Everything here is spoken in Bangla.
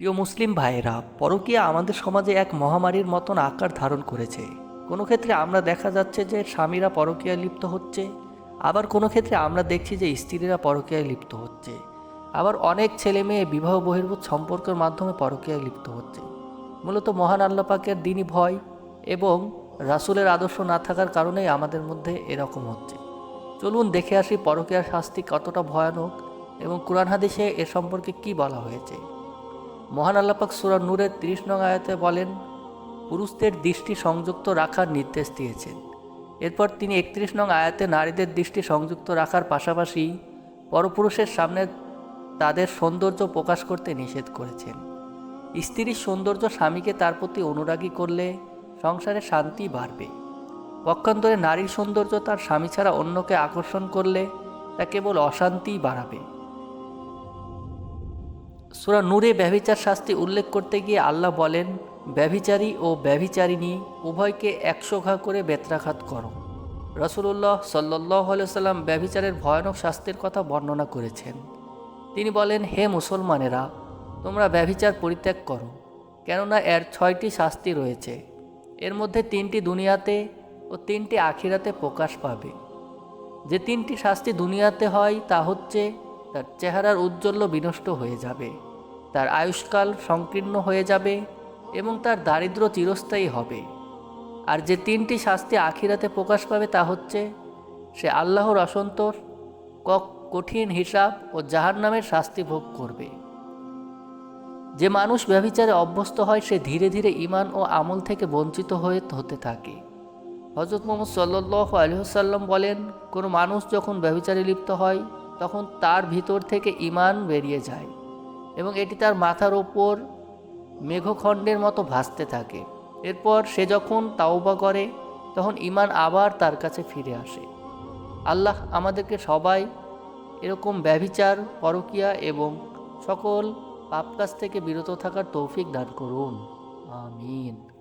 প্রিয় মুসলিম ভাইয়েরা, পরকীয়া আমাদের সমাজে এক মহামারীর মতন আকার ধারণ করেছে। কোনো ক্ষেত্রে আমরা দেখা যাচ্ছে যে স্বামীরা পরকীয়ায় লিপ্ত হচ্ছে, আবার কোনো ক্ষেত্রে আমরা দেখছি যে স্ত্রীরা পরকীয়ায় লিপ্ত হচ্ছে। আবার অনেক ছেলে মেয়ে বিবাহ বহির্ভূত সম্পর্কের মাধ্যমে পরকীয়ায় লিপ্ত হচ্ছে। মূলত মহান আল্লাপাকের দিনই ভয় এবং রাসূলের আদর্শ না থাকার কারণেই আমাদের মধ্যে এরকম হচ্ছে। চলুন দেখে আসি পরকীয়ার শাস্তি কতটা ভয়ানক এবং কোরআন হাদিসে এ সম্পর্কে কি বলা হয়েছে। মহান আল্লাপাক সুরা নূরের তিরিশ নং আয়াতে বলেন, পুরুষদের দৃষ্টি সংযুক্ত রাখার নির্দেশ দিয়েছেন। এরপর তিনি একত্রিশ নং আয়াতে নারীদের দৃষ্টি সংযুক্ত রাখার পাশাপাশি পরপুরুষের সামনে তাদের সৌন্দর্য প্রকাশ করতে নিষেধ করেছেন। স্ত্রীর সৌন্দর্য স্বামীকে তার প্রতি অনুরাগী করলে সংসারে শান্তি বাড়বে। পক্ষান্তরে নারীর সৌন্দর্য তার স্বামী ছাড়া অন্যকে আকর্ষণ করলে তা কেবল অশান্তিই বাড়াবে। সুরা নূরে ব্যভিচার শাস্তি উল্লেখ করতে গিয়ে আল্লাহ বলেন, ব্যভিচারী ও ব্যভিচারিণী উভয়কে একশো ঘা করে বেত্রাঘাত করো। রসুল্লাহ সাল্লাহ সাল্লাম ব্যভিচারের ভয়ানক শাস্তির কথা বর্ণনা করেছেন। তিনি বলেন, হে মুসলমানেরা, তোমরা ব্যভিচার পরিত্যাগ করো, কেননা এর ছয়টি শাস্তি রয়েছে। এর মধ্যে তিনটি দুনিয়াতে ও তিনটি আখিরাতে প্রকাশ পাবে। যে তিনটি শাস্তি দুনিয়াতে হয় তা হচ্ছে তার চেহারার উজ্জ্বল্য বিনষ্ট হয়ে যাবে, তার আয়ুষ্কাল সংকীর্ণ হয়ে যাবে এবং তার দারিদ্র চিরস্থায়ী হবে। আর যে তিনটি শাস্তি আখিরাতে প্রকাশ পাবে তা হচ্ছে, সে আল্লাহর অসন্তোষ, কক কঠিন হিসাব ও জাহান্নামের শাস্তি ভোগ করবে। যে মানুষ ব্যভিচারে অভ্যস্ত হয়, সে ধীরে ধীরে ইমান ও আমল থেকে বঞ্চিত হয়ে হতে থাকে। হজরত মোহাম্মদ সাল্লাহ আলহিসাল্লাম বলেন, কোনো মানুষ যখন ব্যভিচারে লিপ্ত হয় তখন তার ভিতর থেকে ইমান বেরিয়ে যায় এবং এটি তার মাথার ওপর মেঘখণ্ডের মতো ভাসতে থাকে। এরপর সে যখন তাওবা করে, তখন ইমান আবার তার কাছে ফিরে আসে। আল্লাহ আমাদেরকে সবাই এরকম ব্যভিচার, পরকিয়া এবং সকল পাপ কাজ থেকে বিরত থাকার তৌফিক দান করুন। আমিন।